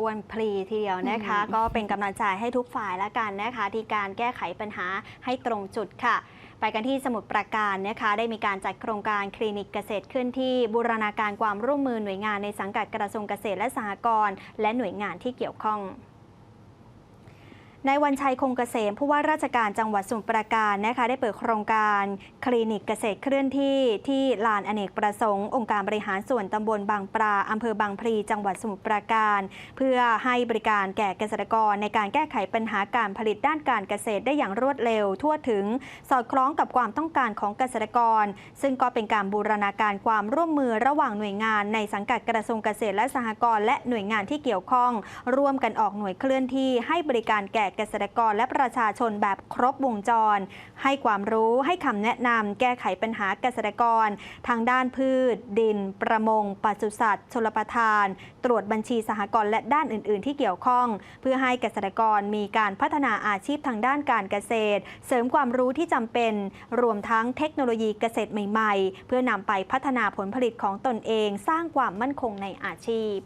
อ้วนพลีทีเดียวนะคะ ก็เป็นกำลังใจให้ทุกฝ่ายละกันนะคะ ที่การแก้ไขปัญหาให้ตรงจุดค่ะไปกันที่สมุทรปราการนะคะ ได้มีการจัดโครงการคลินิกเกษตรขึ้นที่บูรณาการความร่วมมือหน่วยงานในสังกัดกระทรวงเกษตรและสหกรณ์และหน่วยงานที่เกี่ยวข้อง ในวันชัยคงเกษมผู้ว่าราชการจังหวัดสมุทรปราการนะคะได้เปิดโครงการคลินิกเกษตรเคลื่อนที่ที่ลานอเนกประสงค์ องค์การบริหารส่วนตำบลบางปลาอำเภอบางพลีจังหวัดสมุทรปราการ เพื่อให้บริการแก่เกษตรกรในการแก้ไขปัญหาการผลิตด้านการเกษตรได้อย่างรวดเร็ว ทั่วถึงสอดคล้องกับความต้องการของเกษตรกร ซึ่งก็เป็นการบูรณาการความร่วมมือระหว่างหน่วยงาน ในสังกัดกระทรวงเกษตรและสหกรณ์และหน่วยงานที่เกี่ยวข้อง ร่วมกันออกหน่วยเคลื่อนที่ให้บริการแก่ก่เกษตรกรและประชาชนแบบครบวงจร ให้ความรู้ให้คำแนะนำแก้ไขปัญหาเกษตรกร ทางด้านพืช ดิน ประมงปศุสัตว์ชลประทาน ตรวจบัญชีสหกรณ์และด้านอื่น ๆ ที่เกี่ยวข้อง เพื่อให้เกษตรกรมีการพัฒนาอาชีพทางด้านการเกษตร เสริมความรู้ที่จำเป็น รวมทั้งเทคโนโลยีเกษตรใหม่ ๆ เพื่อนำไปพัฒนาผลผลิตของตนเอง สร้างความมั่นคงในอาชีพ